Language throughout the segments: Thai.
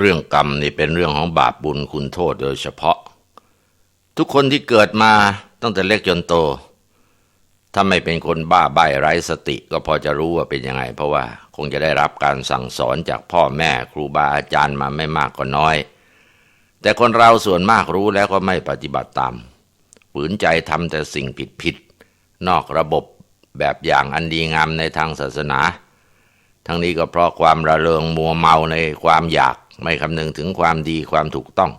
เรื่องกรรมนี่เป็นเรื่องของบาปบุญคุณโทษโดยเฉพาะ ทุกคนที่เกิดมาตั้งแต่เล็กจนโต ถ้าไม่เป็นคนบ้าใบไร้สติ ก็พอจะรู้ว่าเป็นยังไง เพราะว่าคงจะได้รับการสั่งสอนจากพ่อแม่ครูบาอาจารย์มาไม่มากก็น้อย แต่คนเราส่วนมากรู้แล้วก็ไม่ปฏิบัติตามฝืนใจทำแต่สิ่งผิดผิดนอกระบบแบบอย่างอันดีงามในทางศาสนา ทั้งนี้ก็เพราะความระเริงมัวเมาในความอยาก ไม่คำนึงถึงความดีความถูกต้อง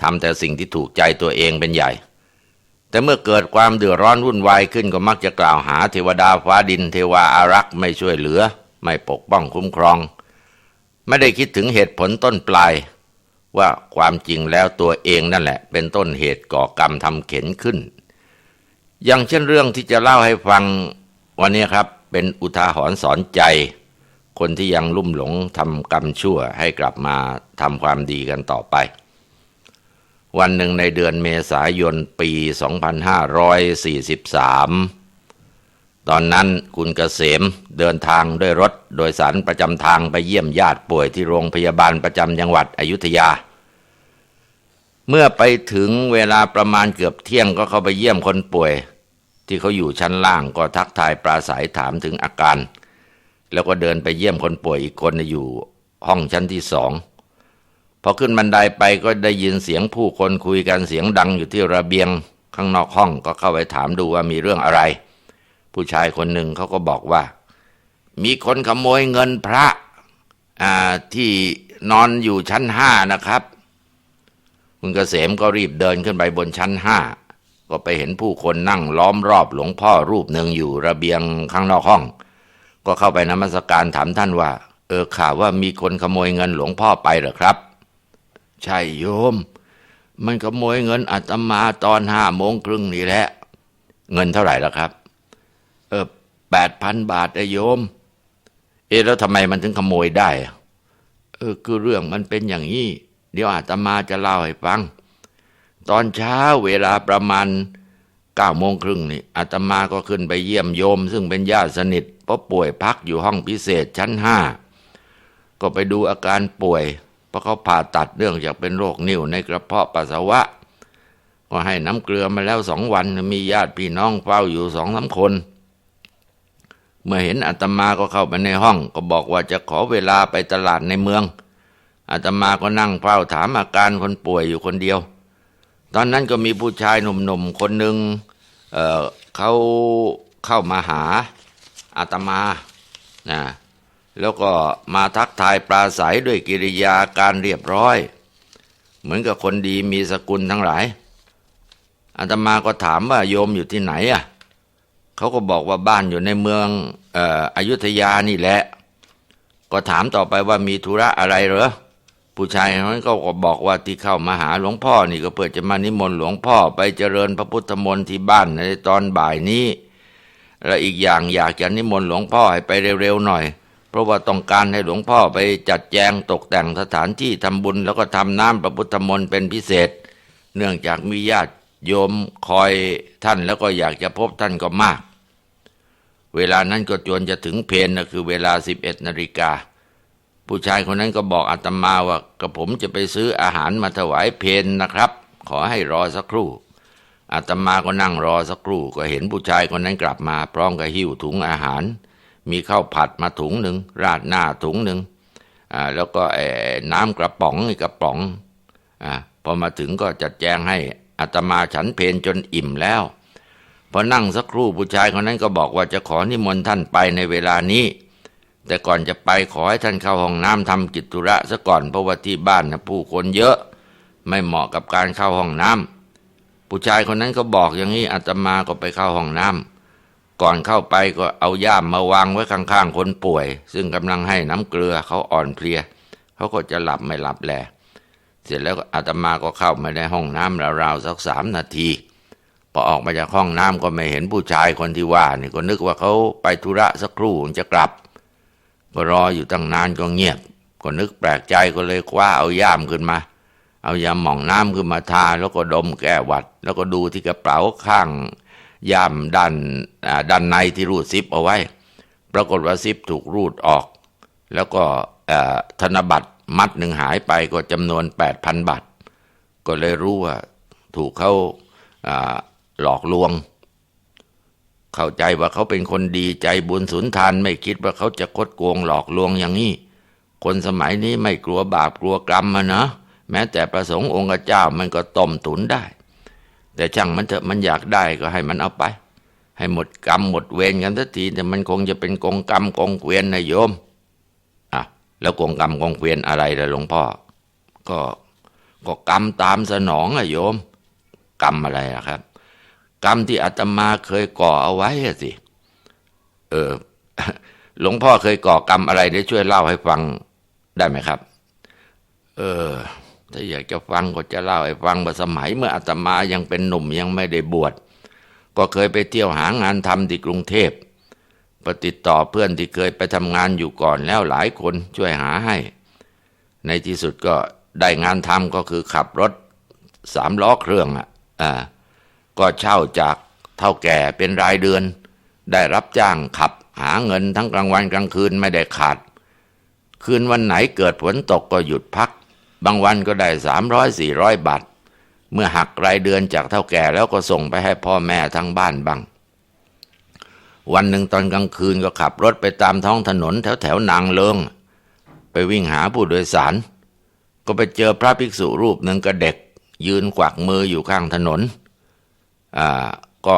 ทำแต่สิ่งที่ถูกใจตัวเองเป็นใหญ่ แต่เมื่อเกิดความเดือดร้อนวุ่นวายขึ้นก็มักจะกล่าวหาเทวดาฟ้าดิน เทวาอารักษ์ไม่ช่วยเหลือ ไม่ปกป้องคุ้มครอง ไม่ได้คิดถึงเหตุผลต้นปลาย ว่าความจริงแล้วตัวเองนั่นแหละ เป็นต้นเหตุก่อกรรมทำเข็นขึ้น อย่างเช่นเรื่องที่จะเล่าให้ฟังวันนี้ครับเป็นอุทาหรณ์สอนใจ คนที่ยังลุ่มหลงทำกรรมชั่วให้กลับมาทำความดีกันต่อไป วันหนึ่งในเดือนเมษายนปี 2543 ตอนนั้นคุณเกษมเดินทางด้วยรถโดยสารประจำทางไปเยี่ยมญาติป่วยที่โรงพยาบาลประจำจังหวัดอยุธยา เมื่อไปถึงเวลาประมาณเกือบเที่ยงก็เข้าไปเยี่ยมคนป่วย ที่เขาอยู่ชั้นล่างก็ทักทายปราศัยถามถึงอาการ แล้วก็เดินไปเยี่ยมคนป่วยอีกคนอยู่ห้องชั้นที่สองพอขึ้นบันไดไปก็ได้ยินเสียงผู้คนคุยกันเสียงดังอยู่ที่ระเบียงข้างนอกห้องก็เข้าไปถามดูว่ามีเรื่องอะไร ผู้ชายคนหนึ่งเขาก็บอกว่า มีคนขโมยเงินพระที่นอนอยู่ชั้นห้านะครับ คุณเกษมก็รีบเดินขึ้นไปบนชั้นห้าก็ไปเห็นผู้คนนั่งล้อมรอบหลวงพ่อรูปหนึ่งอยู่ระเบียงข้างนอกห้อง ก็เข้าไปนมัสการถามท่านว่า เออข่าวว่ามีคนขโมยเงินหลวงพ่อไปเหรอครับ ใช่โยม มันขโมยเงินอาตมาตอนห้าโมงครึ่งนี่แหละ เงินเท่าไหร่แล้วครับ เออแปดพันบาทไอ้โยม เอะแล้วทำไมมันถึงขโมยได้อะเออคือเรื่องมันเป็นอย่างนี้ เดี๋ยวอาตมาจะเล่าให้ฟัง ตอนเช้าเวลาประมาณ เก้าโมงครึ่งนี่อาตมาก็ขึ้นไปเยี่ยมโยม ซึ่งเป็นญาติสนิทเพราะป่วยพักอยู่ห้องพิเศษชั้นห้าก็ไปดูอาการป่วย เพราะเขาผ่าตัดเรื่องจากเป็นโรคนิ่วในกระเพาะปัสสาวะ ก็ให้น้ำเกลือมาแล้วสองวันมีญาติพี่น้องเฝ้าอยู่สองสาคน เมื่อเห็นอาตมาก็เข้าไปในห้อง ก็บอกว่าจะขอเวลาไปตลาดในเมืองอาตมาก็นั่งเฝ้าถามอาการคนป่วยอยู่คนเดียว ตอนนั้นก็มีผู้ชายหนุ่มๆคนหนึ่งเเขาเข้ามาหาอาตมานะแล้วก็มาทักทายปราศัยด้วยกิริยาการเรียบร้อย เหมือนกับคนดีมีสกุลทั้งหลายอาตมาก็ถามว่าโยมอยู่ที่ไหนอะเขาก็บอกว่าบ้านอยู่ในเมืองอออยุธยานี่แหละ ก็ถามต่อไปว่ามีธุระอะไรเหรอ ผู้ชายคนนั้นก็บอกว่าที่เข้ามาหาหลวงพ่อนี่ก็เพื่อจะมานิมนต์หลวงพ่อไปเจริญพระพุทธมนต์ที่บ้านในตอนบ่ายนี้ และอีกอย่างอยากจะนิมนต์หลวงพ่อให้ไปเร็วๆหน่อย เพราะว่าต้องการให้หลวงพ่อไปจัดแจงตกแต่งสถานที่ทำบุญ แล้วก็ทำน้ำพระพุทธมนต์เป็นพิเศษ เนื่องจากมีญาติโยมคอยท่านแล้วก็อยากจะพบท่านก็มาก เวลานั้นก็จวนจะถึงเพนนะคือเวลา 11นาฬิกา ผู้ชายคนนั้นก็บอกอาตมาว่ากระผมจะไปซื้ออาหารมาถวายเพนนะครับ ขอให้รอสักครู่อาตมาก็นั่งรอสักครู่ ก็เห็นผู้ชายคนนั้นกลับมา พร้อมกับหิ้วถุงอาหาร มีข้าวผัดมาถุงหนึ่งราดหน้าถุงหนึ่งอ่าแล้วก็ไอ้น้ำกระป๋องอีกกระป๋องอ่าพอมาถึงก็จัดแจงให้อาตมาฉันเพนจนอิ่มแล้วพอนั่งสักครู่ผู้ชายคนนั้นก็บอกว่าจะขอนิมนต์ท่านไปในเวลานี้ แต่ก่อนจะไปขอให้ท่านเข้าห้องน้ำทำกิจธุระซะก่อนเพราะว่าที่บ้านนะผู้คนเยอะ ไม่เหมาะกับการเข้าห้องน้ำผู้ชายคนนั้นก็บอกอย่างนี้อาตมาก็ไปเข้าห้องน้ำก่อนเข้าไปก็เอาย่ามมาวางไว้ข้างๆคนป่วย ซึ่งกำลังให้น้ำเกลือเขาอ่อนเพลียเขาก็จะหลับไม่หลับแหละเสร็จแล้วอาตมาก็เข้ามาในห้องน้ำราวๆสักสามนาทีพอออกมาจากห้องน้ำก็ไม่เห็นผู้ชายคนที่ว่านี่ก็นึกว่าเขาไปธุระสักครู่จะกลับ ก็รออยู่ตั้งนานก็เงียบ ก็นึกแปลกใจก็เลยคว้าเอาย่ามขึ้นมา เอายาหม่องน้ำขึ้นมาทา แล้วก็ดมแก้หวัด แล้วก็ดูที่กระเป๋าข้างย่ามด้านด้านในที่รูดซิปเอาไว้ ปรากฏว่าซิปถูกรูดออก แล้วก็ธนบัตรมัดหนึ่งหายไปก็จำนวนแปดพันบาท ก็เลยรู้ว่าถูกเขาหลอกลวง เข้าใจว่าเขาเป็นคนดีใจบุญสุนทานไม่คิดว่าเขาจะคดโกงหลอกลวงอย่างนี้ คนสมัยนี้ไม่กลัวบาปกลัวกรรมมานะ แม้แต่ประสงค์องค์เจ้ามันก็ต้มตุนได้ แต่ช่างมันเถอะมันอยากได้ก็ให้มันเอาไป ให้หมดกรรมหมดเวรกันสักทีแต่มันคงจะเป็นกองกรรมกองเกวียนนะโยมอะแล้วกองกรรมกองเกวียนอะไรล่ะหลวงพ่อ ก็ก็กรรมตามสนองอะโยม กรรมอะไรอะครับ กรรมที่อาตมาเคยก่อเอาไว้สิ เออ หลวงพ่อเคยก่อกรรมอะไรได้ช่วยเล่าให้ฟังได้ไหมครับ เออ ถ้าอยากจะฟังก็จะเล่าให้ฟังว่าสมัย เมื่ออาตมายังเป็นหนุ่มยังไม่ได้บวช ก็เคยไปเที่ยวหางานทำที่กรุงเทพปติดต่อเพื่อนที่เคยไปทำงานอยู่ก่อนแล้วหลายคนช่วยหาให้ ในที่สุดก็ได้งานทำก็คือขับรถสามล้อเครื่องอะอ่า ก็เช่าจากเท่าแก่เป็นรายเดือน ได้รับจ้างขับหาเงินทั้งกลางวันกลางคืนไม่ได้ขาด คืนวันไหนเกิดฝนตกก็หยุดพัก บางวันก็ได้สามร้อยสี่ร้อยบาท เมื่อหักรายเดือนจากเท่าแก่แล้วก็ส่งไปให้พ่อแม่ทั้งบ้านบ้าง วันหนึ่งตอนกลางคืนก็ขับรถไปตามท้องถนนแถวแถวนางเลิง ไปวิ่งหาผู้โดยสาร ก็ไปเจอพระภิกษุรูปหนึ่งกับเด็ก ยืนกวักมืออยู่ข้างถนน ก็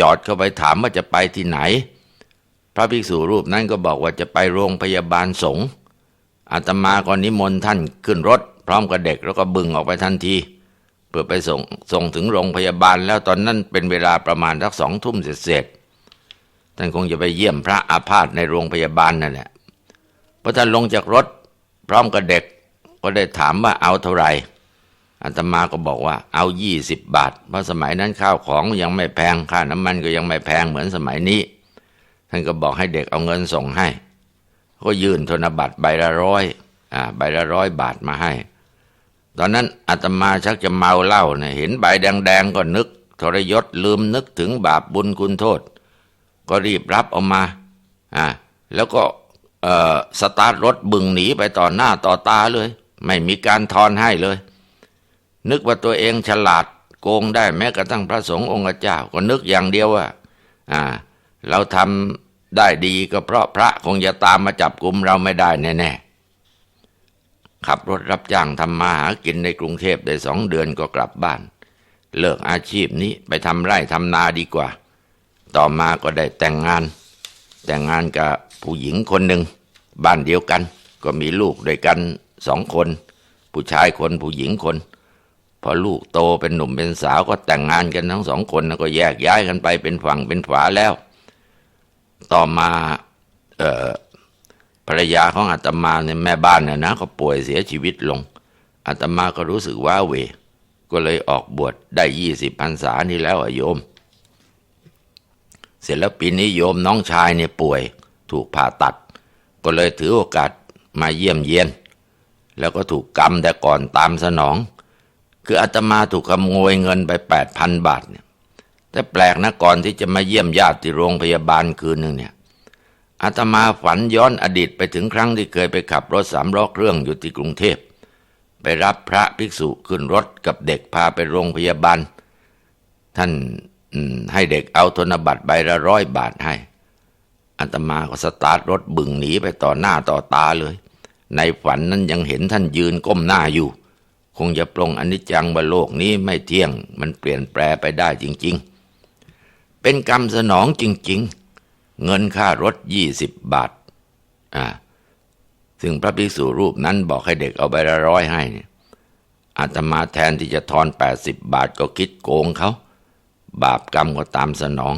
จอดเข้าไปถามว่าจะไปที่ไหน พระภิกษุรูปนั้นก็บอกว่าจะไปโรงพยาบาลสงฆ์อาตมาก็นิมนต์ท่านขึ้นรถ พร้อมกับเด็กแล้วก็บึงออกไปทันทีเพื่อไปส่งส่งถึงโรงพยาบาล แล้วตอนนั้นเป็นเวลาประมาณสักสองทุ่มเสร็จท่านคงจะไปเยี่ยมพระอาพาธในโรงพยาบาลนั่นแหละพอท่านลงจากรถพร้อมกับเด็กก็ได้ถามว่าเอาเท่าไหร่ อาตมาก็บอกว่าเอายี่สิบบาท เพราะสมัยนั้นข้าวของยังไม่แพงค่าน้ำมันก็ยังไม่แพงเหมือนสมัยนี้ ท่านก็บอกให้เด็กเอาเงินส่งให้ ก็ยื่นธนบัตรใบละร้อยอ่าใบละร้อยบาทมาให้ ตอนนั้นอาตมาชักจะเมาเหล้าเนี่ยเห็นใบแดงๆก็นึก ทรยศลืมนึกถึงบาปบุญคุณโทษ ก็รีบรับเอามาอ่าแล้วก็เอ่อสตาร์ทรถบึงหนีไปต่อหน้าต่อตาเลย ไม่มีการทอนให้เลย นึกว่าตัวเองฉลาดโกงได้แม้กระทั่งพระสงฆ์องค์เจ้าก็นึกอย่างเดียวว่าอ่า เราทำได้ดีก็เพราะพระคงจะตามมาจับกลุ่มเราไม่ได้แน่ๆขับรถรับจ้างทำมาหากินในกรุงเทพได้สองเดือนก็กลับบ้าน เลิกอาชีพนี้ไปทำไร่ทำนาดีกว่า ต่อมาก็ได้แต่งงาน แต่งงานกับผู้หญิงคนหนึ่งบ้านเดียวกัน ก็มีลูกด้วยกันสองคน ผู้ชายคนผู้หญิงคน พอลูกโตเป็นหนุ่มเป็นสาวก็แต่งงานกันทั้งสองคนแล้วก็แยกย้ายกันไปเป็นฝั่งเป็นฝาแล้ว ต่อมาเออภรรยาของอาตมาเนี่ยแม่บ้านน่ะนะก็ป่วยเสียชีวิตลงอาตมาก็รู้สึกว่าเว ก็เลยออกบวชได้ยี่สิบพรรษานี่แล้วอะโยม เสร็จแล้วปีนี้โยมน้องชายเนี่ยป่วยถูกผ่าตัด ก็เลยถือโอกาสมาเยี่ยมเยียน แล้วก็ถูกกรรมแต่ก่อนตามสนอง คืออาตมาถูกขโมยเงินไปแปดพันบาทเนี่ยแต่แปลกนะก่อนที่จะมาเยี่ยมญาติที่โรงพยาบาลคืนหนึ่งเนี่ยอาตมาฝันย้อนอดีตไปถึงครั้งที่เคยไปขับรถสามล้อเครื่องอยู่ที่กรุงเทพ ไปรับพระภิกษุขึ้นรถกับเด็กพาไปโรงพยาบาล ท่านให้เด็กเอาธนบัตรใบละร้อยบาทให้อาตมาก็สตาร์ทรถบึงหนีไปต่อหน้าต่อตาเลย ในฝันนั้นยังเห็นท่านยืนก้มหน้าอยู่ คงจะปลงอนิจจังบาโลกนี้ไม่เที่ยงมันเปลี่ยนแปลไปได้จริง ๆ เป็นกรรมสนองจริง ๆ เงินค่ารถยี่สิบบาทอ่าซึ่งพระภิกษุรูปนั้นบอกให้เด็กเอาใบละร้อยให้เนี่ยอาตมาแทนที่จะทอนแปดสิบบาทก็คิดโกงเขา บาปกรรมก็ตามสนอง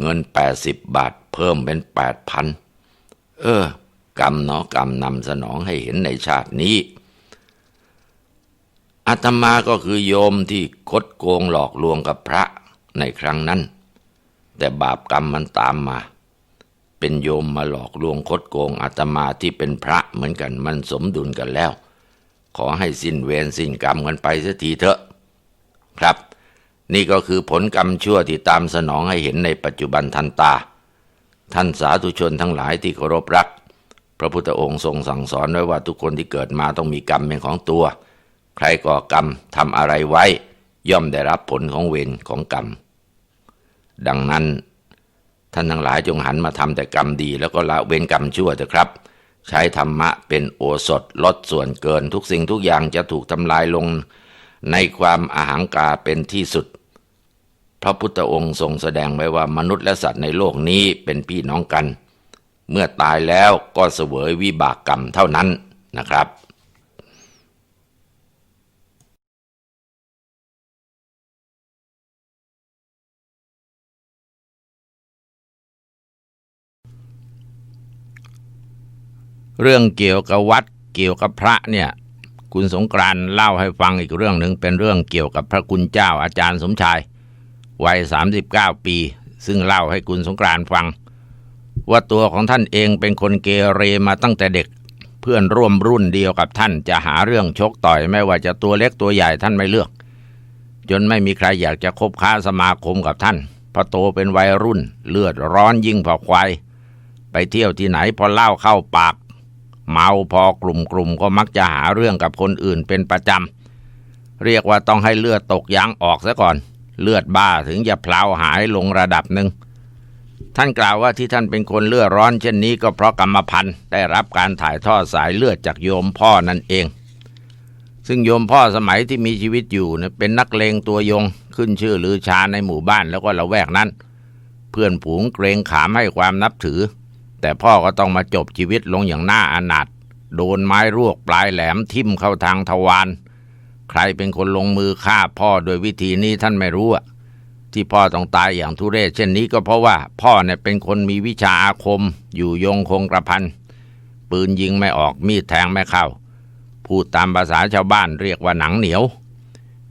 เงินแปดสิบบาทเพิ่มเป็นแปดพันเออ กรรมเนาะกรรมนำสนองให้เห็นในชาตินี้ อาตมาก็คือโยมที่คดโกงหลอกลวงกับพระในครั้งนั้น แต่บาปกรรมมันตามมา เป็นโยมมาหลอกลวงคดโกงอาตมาที่เป็นพระเหมือนกันมันสมดุลกันแล้ว ขอให้สิ้นเวรสิ้นกรรมกันไปสักทีเถอะ ครับ นี่ก็คือผลกรรมชั่วที่ตามสนองให้เห็นในปัจจุบันทันตา ท่านสาธุชนทั้งหลายที่เคารพรัก พระพุทธองค์ทรงสั่งสอนไว้ว่าทุกคนที่เกิดมาต้องมีกรรมเป็นของตัว ใครก่อกรรมทำอะไรไว้ ย่อมได้รับผลของเวรของกรรม ดังนั้น ท่านทั้งหลายจงหันมาทำแต่กรรมดี แล้วก็ละเว้นกรรมชั่วเถอะครับ ใช้ธรรมะเป็นโอสถลดส่วนเกิน ทุกสิ่งทุกอย่างจะถูกทำลายลง ในความอาหังกาเป็นที่สุด พระพุทธองค์ทรงแสดงไว้ว่ามนุษย์และสัตว์ในโลกนี้เป็นพี่น้องกัน เมื่อตายแล้วก็เสวยวิบากกรรมเท่านั้นนะครับ เรื่องเกี่ยวกับวัดเกี่ยวกับพระเนี่ย คุณสงกรานเล่าให้ฟังอีกเรื่องหนึ่งเป็นเรื่องเกี่ยวกับพระคุณเจ้าอาจารย์สมชาย วัย 39 ปี ซึ่งเล่าให้คุณสงกรานฟัง ว่าตัวของท่านเองเป็นคนเกเรมาตั้งแต่เด็ก เพื่อนร่วมรุ่นเดียวกับท่านจะหาเรื่องชกต่อยไม่ว่าจะตัวเล็กตัวใหญ่ท่านไม่เลือก จนไม่มีใครอยากจะคบค้าสมาคมกับท่านพอโตเป็นวัยรุ่น เลือดร้อนยิ่งพอควายไปเที่ยวที่ไหนพอเล้าเข้าปาก เมาพอกลุ่มกลุ่มก็มักจะหาเรื่องกับคนอื่นเป็นประจำ เรียกว่าต้องให้เลือดตกยางออกซะก่อน เลือดบ้าถึงจะเพลาหายลงระดับหนึ่ง ท่านกล่าวว่าที่ท่านเป็นคนเลือดร้อนเช่นนี้ก็เพราะกรรมพันธุ์ได้รับการถ่ายทอดสายเลือดจากโยมพ่อนั่นเอง ซึ่งโยมพ่อสมัยที่มีชีวิตอยู่เป็นนักเลงตัวยงขึ้นชื่อลือชาในหมู่บ้านแล้วก็ละแวกนั้น เพื่อนผูงเกรงขามให้ความนับถือ แต่พ่อก็ต้องมาจบชีวิตลงอย่างน่าอนาถโดนไม้รวกปลายแหลมทิ่มเข้าทางทวารใครเป็นคนลงมือฆ่าพ่อโดยวิธีนี้ท่านไม่รู้อะที่พ่อต้องตายอย่างทุเรศเช่นนี้ก็เพราะว่า พ่อเนี่ยเป็นคนมีวิชาอาคม อยู่ยงคงกระพันปืนยิงไม่ออกมีดแทงไม่เข้า พูดตามภาษาชาวบ้านเรียกว่าหนังเหนียว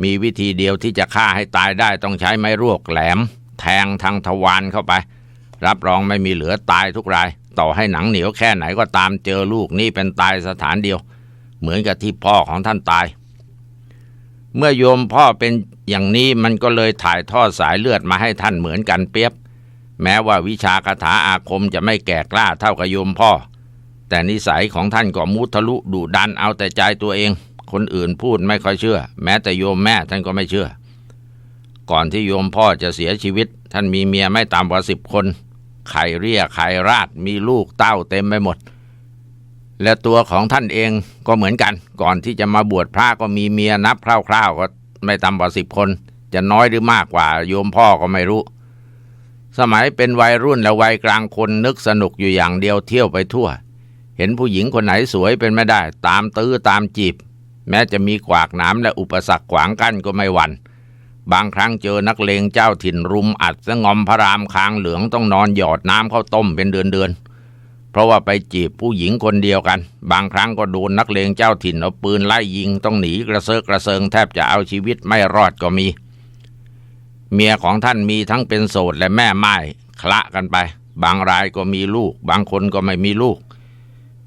มีวิธีเดียวที่จะฆ่าให้ตายได้ต้องใช้ไม้รวกแหลม แทงทางทวารเข้าไป รับรองไม่มีเหลือตายทุกราย ต่อให้หนังเหนียวแค่ไหนก็ตามเจอลูกนี่เป็นตายสถานเดียว เหมือนกับที่พ่อของท่านตาย เมื่อโยมพ่อเป็นอย่างนี้มันก็เลยถ่ายทอดสายเลือดมาให้ท่านเหมือนกันเปียบ แม้ว่าวิชาคาถาอาคมจะไม่แก่กล้าเท่ากับโยมพ่อ แต่นิสัยของท่านก็มุทะลุดุดันเอาแต่ใจตัวเอง คนอื่นพูดไม่ค่อยเชื่อ แม้แต่โยมแม่ท่านก็ไม่เชื่อ ก่อนที่โยมพ่อจะเสียชีวิต ท่านมีเมียไม่ต่ำกว่าสิบคนไข่เรียไข่ราดมีลูกเต้าเต็มไปหมด และตัวของท่านเองก็เหมือนกัน ก่อนที่จะมาบวชพระก็มีเมียนับคร่าวๆก็ไม่ต่ำกว่าสิบคน จะน้อยหรือมากกว่า โยมพ่อก็ไม่รู้ สมัยเป็นวัยรุ่นและวัยกลางคนนึกสนุกอยู่อย่างเดียวเที่ยวไปทั่ว เห็นผู้หญิงคนไหนสวยเป็นไม่ได้ ตามตื้อตามจีบ แม้จะมีขวากหน้ำและอุปสรรคขวางกั้นก็ไม่หวัน่น บางครั้งเจอนักเลงเจ้าถิ่นรุมอัดสงอมพระรามคางเหลืองต้องนอนหยอดน้ำเข้าต้มเป็นเดือนเดือนๆเพราะว่าไปจีบผู้หญิงคนเดียวกัน บางครั้งก็โดนนักเลงเจ้าถิ่นเอาปืนไล่ยิงต้องหนีกระเซาะกระเซิงแทบจะเอาชีวิตไม่รอดก็มี เมียของท่านมีทั้งเป็นโสดและแม่ไม้คละกันไป บางรายก็มีลูก บางคนก็ไม่มีลูก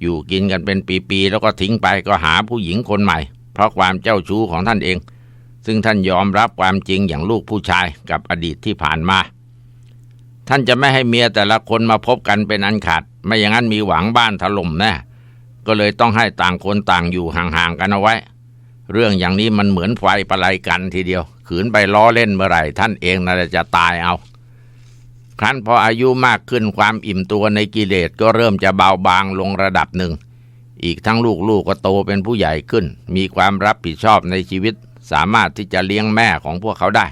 อยู่กินกันเป็นปีๆแล้วก็ทิ้งไปก็หาผู้หญิงคนใหม่ เพราะความเจ้าชู้ของท่านเอง ซึ่งท่านยอมรับความจริงอย่างลูกผู้ชายกับอดีตที่ผ่านมา ท่านจะไม่ให้เมียแต่ละคนมาพบกันเป็นอันขาด ไม่อย่างนั้นมีหวังบ้านถล่มแน่ก็เลยต้องให้ต่างคนต่างอยู่ห่างๆกันเอาไว้ เรื่องอย่างนี้มันเหมือนไฟประไลกันทีเดียว ขืนไปล้อเล่นเมื่อไหร่ ท่านเองน่าจะตายเอา ครั้นพออายุมากขึ้นความอิ่มตัวในกิเลสก็เริ่มจะเบาบางลงระดับหนึ่ง อีกทั้งลูกๆก็โตเป็นผู้ใหญ่ขึ้น มีความรับผิดชอบในชีวิต สามารถที่จะเลี้ยงแม่ของพวกเขาได้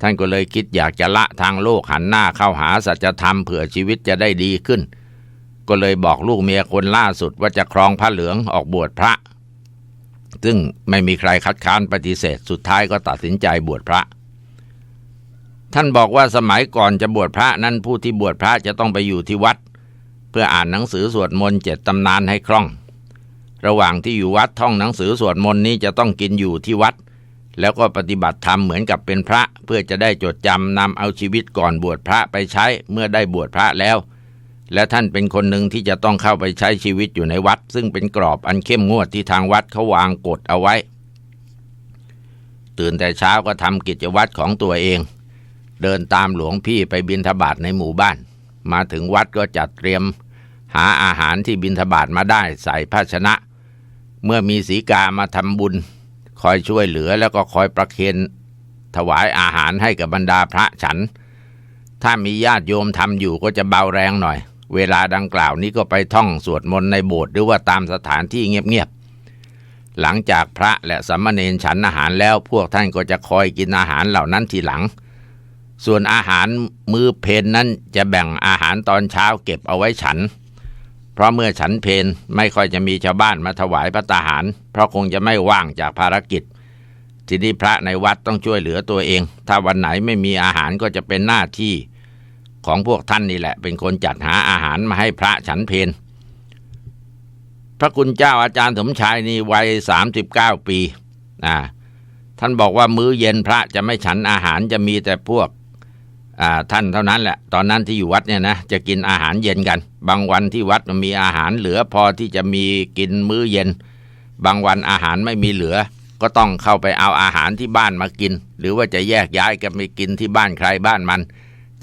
ท่านก็เลยคิดอยากจะละทางโลกหันหน้าเข้าหาสัจธรรมเผื่อชีวิตจะได้ดีขึ้น ก็เลยบอกลูกเมียคนล่าสุดว่าจะครองพระเหลืองออกบวชพระ ซึ่งไม่มีใครคัดค้านปฏิเสธสุดท้ายก็ตัดสินใจบวชพระท่านบอกว่าสมัยก่อนจะบวชพระนั้นผู้ที่บวชพระจะต้องไปอยู่ที่วัด เพื่ออ่านหนังสือสวดมนต์เจ็ดตำนานให้คล่อง ระหว่างที่อยู่วัดท่องหนังสือสวดมนต์นี้จะต้องกินอยู่ที่วัด แล้วก็ปฏิบัติธรรมเหมือนกับเป็นพระ เพื่อจะได้จดจำนำเอาชีวิตก่อนบวชพระไปใช้เมื่อได้บวชพระแล้ว และท่านเป็นคนหนึ่งที่จะต้องเข้าไปใช้ชีวิตอยู่ในวัด ซึ่งเป็นกรอบอันเข้มงวดที่ทางวัดเขาวางกฎเอาไว้ ตื่นแต่เช้าก็ทำกิจวัตรของตัวเอง เดินตามหลวงพี่ไปบิณฑบาตในหมู่บ้าน มาถึงวัดก็จัดเตรียม หาอาหารที่บินทบาทมาได้ใส่ภาชนะ เมื่อมีสีกามาทำบุญ คอยช่วยเหลือแล้วก็คอยประเคนถวายอาหารให้กับบรรดาพระฉัน ถ้ามีญาติโยมทำอยู่ก็จะเบาแรงหน่อย เวลาดังกล่าวนี้ก็ไปท่องสวดมนต์ในโบสถ์หรือว่าตามสถานที่เงียบๆ หลังจากพระและสามเณรฉันอาหารแล้วพวกท่านก็จะคอยกินอาหารเหล่านั้นทีหลัง ส่วนอาหารมื้อเพนนั้นจะแบ่งอาหารตอนเช้าเก็บเอาไว้ฉัน เพราะเมื่อฉันเพนไม่ค่อยจะมีชาวบ้านมาถวายพระตาหาร เพราะคงจะไม่ว่างจากภารกิจ ทีนี้พระในวัดต้องช่วยเหลือตัวเอง ถ้าวันไหนไม่มีอาหารก็จะเป็นหน้าที่ ของพวกท่านนี่แหละ เป็นคนจัดหาอาหารมาให้พระฉันเพนพระคุณเจ้าอาจารย์สมชายนี่วัยสามสิบเก้าปีอ่าท่านบอกว่ามื้อเย็นพระจะไม่ฉันอาหารจะมีแต่พวก ท่านเท่านั้นแหละ ตอนนั้นที่อยู่วัดเนี่ยนะจะกินอาหารเย็นกัน บางวันที่วัดมันมีอาหารเหลือพอที่จะมีกินมื้อเย็น บางวันอาหารไม่มีเหลือ ก็ต้องเข้าไปเอาอาหารที่บ้านมากิน หรือว่าจะแยกย้ายกันไปกินที่บ้านใครบ้านมัน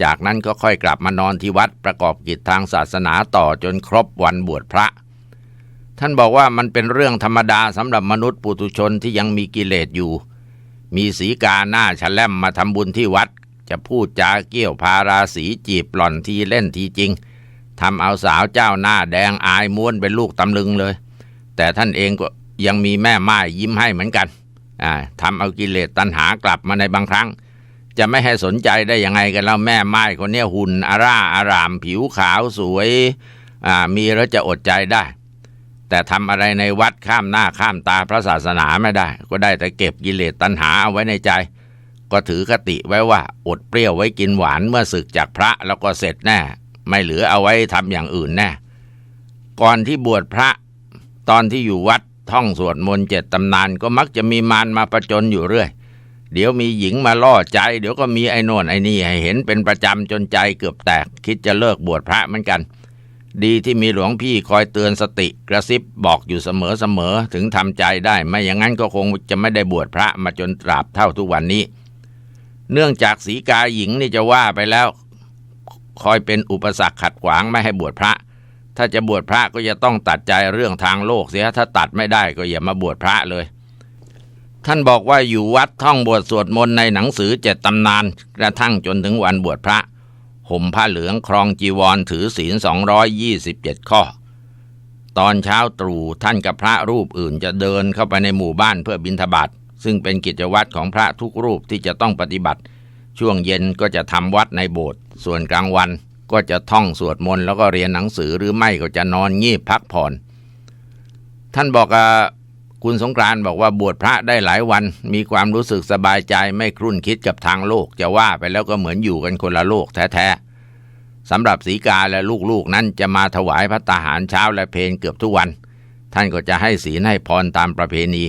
จากนั้นก็ค่อยกลับมานอนที่วัดประกอบกิจทางศาสนาต่อจนครบวันบวชพระ ท่านบอกว่ามันเป็นเรื่องธรรมดาสำหรับมนุษย์ปุถุชนที่ยังมีกิเลสอยู่ มีสีกาหน้าฉลมมาทำบุญที่วัด จะพูดจาเกี่ยวพาราสีจีบหล่อนทีเล่นทีจริงทำเอาสาวเจ้าหน้าแดงอายม้วนเป็นลูกตำลึงเลย แต่ท่านเองก็ยังมีแม่ไม้ยิ้มให้เหมือนกันทำเอากิเลสตัณหากลับมาในบางครั้ง จะไม่ให้สนใจได้ยังไงกันแล้วแม่ไม้คนนี้หุ่นอาร่าอาราม ผิวขาวสวยมีแล้วจะอดใจได้ แต่ทำอะไรในวัดข้ามหน้าข้ามตาพระศาสนาไม่ได้ ก็ได้แต่เก็บกิเลสตัณหาเอาไว้ในใจ ก็ถือคติไว้ว่าอดเปรี้ยวไว้กินหวานเมื่อศึกจากพระแล้วก็เสร็จแน่ไม่เหลือเอาไว้ทำอย่างอื่นแน่ก่อนที่บวชพระ ตอนที่อยู่วัดท่องสวดมนต์เจ็ดตำนานก็มักจะมีมารมาประจนอยู่เรื่อย เดี๋ยวมีหญิงมาล่อใจ เดี๋ยวก็มีไอ้น่นไอ้นี่ให้เห็นเป็นประจำจนใจเกือบแตก คิดจะเลิกบวชพระเหมือนกัน ดีที่มีหลวงพี่คอยเตือนสติกระซิบบอกอยู่เสมอๆถึงทำใจได้ ไม่อย่างนั้นก็คงจะไม่ได้บวชพระมาจนตราบเท่าทุกวันนี้ เนื่องจากสีกาหญิงนี่จะว่าไปแล้ว คอยเป็นอุปสรรคขัดขวางไม่ให้บวชพระ ถ้าจะบวชพระก็จะต้องตัดใจเรื่องทางโลกเสียถ้าตัดไม่ได้ก็อย่ามาบวชพระเลย ท่านบอกว่าอยู่วัดท่องบวชสวดมนต์ในหนังสือเจ็ดตำนานกระทั่งจนถึงวันบวชพระห่มผ้าเหลืองครองจีวรถือศีล227ข้อ ตอนเช้าตรู่ท่านกับพระรูปอื่นจะเดินเข้าไปในหมู่บ้านเพื่อบิณฑบาต ซึ่งเป็นกิจวัตรของพระทุกรูปที่จะต้องปฏิบัติ ช่วงเย็นก็จะทำวัดในโบสถ์ส่วนกลางวันก็จะท่องสวดมนต์แล้วก็เรียนหนังสือหรือไม่ก็จะนอนงีบพักผ่อน ท่านบอกคุณสงกรานต์บอกว่าบวชพระได้หลายวัน มีความรู้สึกสบายใจไม่ครุ่นคิดกับทางโลก จะว่าไปแล้วก็เหมือนอยู่กันคนละโลกแท้ๆสำหรับสีกาและลูกๆนั้นจะมาถวายพระตาหารเช้าและเพลเกือบทุกวัน ท่านก็จะให้ศีลให้พรตามประเพณี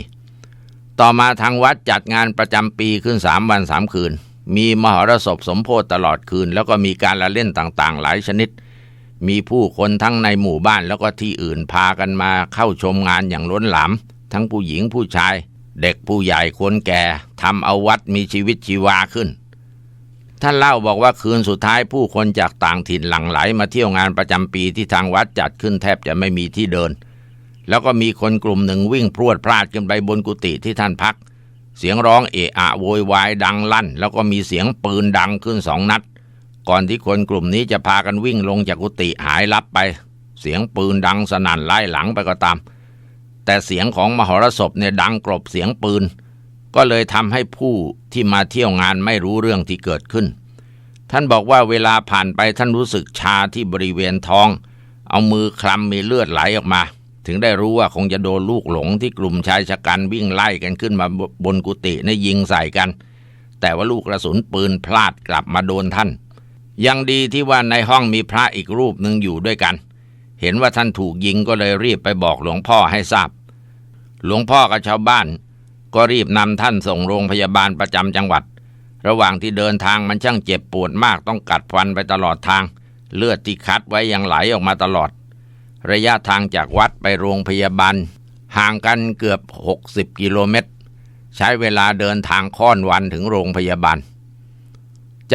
ต่อมาทางวัดจัดงานประจำปีขึ้นสามวันสามคืน มีมหรสพสมโพธตลอดคืน แล้วก็มีการละเล่นต่างๆ หลายชนิด มีผู้คนทั้งในหมู่บ้านแล้วก็ที่อื่นพากันมาเข้าชมงานอย่างล้นหลามทั้งผู้หญิงผู้ชาย เด็กผู้ใหญ่คนแก่ทำเอาวัดมีชีวิตชีวาขึ้น ท่านเล่าบอกว่าคืนสุดท้ายผู้คนจากต่างถิ่นหลั่งไหลมาเที่ยวงานประจำปีที่ทางวัดจัดขึ้นแทบจะไม่มีที่เดิน แล้วก็มีคนกลุ่มหนึ่งวิ่งพรวดพลาดขึ้นไปบนกุฏิที่ท่านพัก เสียงร้องเอะอะโวยวายดังลั่น แล้วก็มีเสียงปืนดังขึ้นสองนัด ก่อนที่คนกลุ่มนี้จะพากันวิ่งลงจากกุฏิหายลับไป เสียงปืนดังสนั่นไล่หลังไปก็ตาม แต่เสียงของมหรสพเนี่ยดังกลบเสียงปืน ก็เลยทำให้ผู้ที่มาเที่ยวงานไม่รู้เรื่องที่เกิดขึ้น ท่านบอกว่าเวลาผ่านไปท่านรู้สึกชาที่บริเวณท้อง เอามือคลำมีเลือดไหลออกมา ถึงได้รู้ว่าคงจะโดนลูกหลงที่กลุ่มชายชะกันวิ่งไล่กันขึ้นมาบนกุฏิในยิงใส่กัน แต่ว่าลูกกระสุนปืนพลาดกลับมาโดนท่าน ยังดีที่ว่าในห้องมีพระอีกรูปหนึ่งอยู่ด้วยกัน เห็นว่าท่านถูกยิงก็เลยรีบไปบอกหลวงพ่อให้ทราบ หลวงพ่อกับชาวบ้าน ก็รีบนำท่านส่งโรงพยาบาลประจำจังหวัด ระหว่างที่เดินทางมันช่างเจ็บปวดมากต้องกัดฟันไปตลอดทาง เลือดที่คัดไว้ยังไหลออกมาตลอด ระยะทางจากวัดไปโรงพยาบาล ห่างกันเกือบ 60 กิโลเมตร ใช้เวลาเดินทางค่อนวันถึงโรงพยาบาล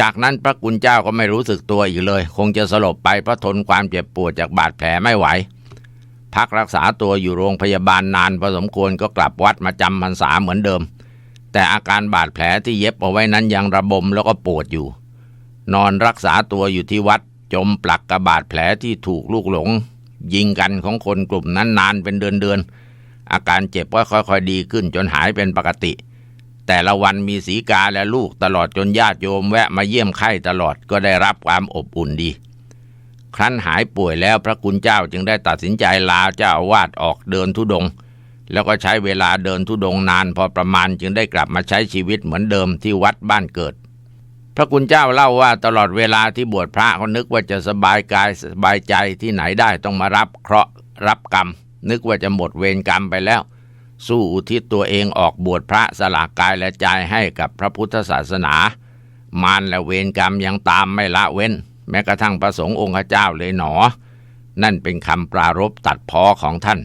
จากนั้นพระกุณเจ้าก็ไม่รู้สึกตัวอีกเลย คงจะสลบไปเพราะทนความเจ็บปวดจากบาดแผลไม่ไหว พักรักษาตัวอยู่โรงพยาบาลนานพอสมควรก็กลับวัดมาจำพรรษาเหมือนเดิม แต่อาการบาดแผลที่เย็บเอาไว้นั้นยังระบมแล้วก็ปวดอยู่ นอนรักษาตัวอยู่ที่วัดจมปลักกับบาดแผลที่ถูกลูกหลง ยิงกันของคนกลุ่มนั้นนานเป็นเดือนๆอนอาการเจ็บก็ค่อยๆดีขึ้นจนหายเป็นปกติ แต่ละวันมีสีกาและลูกตลอดจนญาติโยมแวะมาเยี่ยมไข้ตลอดก็ได้รับความอบอุ่นดี ครั้นหายป่วยแล้วพระคุณเจ้าจึงได้ตัดสินใจลาเจ้าอาวาสออกเดินทุดง แล้วก็ใช้เวลาเดินทุดงนานพอประมาณจึงได้กลับมาใช้ชีวิตเหมือนเดิมที่วัดบ้านเกิด พระคุณเจ้าเล่าว่าตลอดเวลาที่บวชพระก็นึกว่าจะสบายกายสบายใจที่ไหนได้ต้องมารับเคราะห์รับกรรม นึกว่าจะหมดเวรกรรมไปแล้ว สู้อุทิศตัวเองออกบวชพระสละกายและใจให้กับพระพุทธศาสนา มารและเวรกรรมยังตามไม่ละเว้น แม้กระทั่งพระสงฆ์องค์เจ้าเลยหนอ นั่นเป็นคำปรารบตัดพ้อของท่าน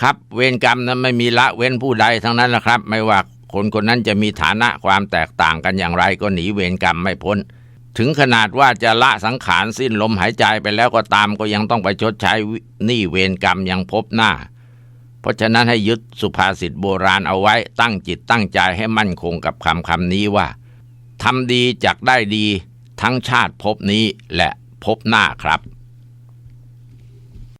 ครับเวรกรรมนั้นไม่มีละเว้นผู้ใดทั้งนั้นนะครับ ไม่ว่า คนคนนั้นจะมีฐานะความแตกต่างกันอย่างไรก็หนีเวรกรรมไม่พ้น ถึงขนาดว่าจะละสังขารสิ้นลมหายใจไปแล้วก็ตามก็ยังต้องไปชดใช้หนี้เวรกรรมยังพบหน้า เพราะฉะนั้นให้ยึดสุภาษิตโบราณเอาไว้ตั้งจิตตั้งใจให้มั่นคงกับคำคำนี้ว่าทำดีจักได้ดีทั้งชาติภพนี้และภพหน้าครับ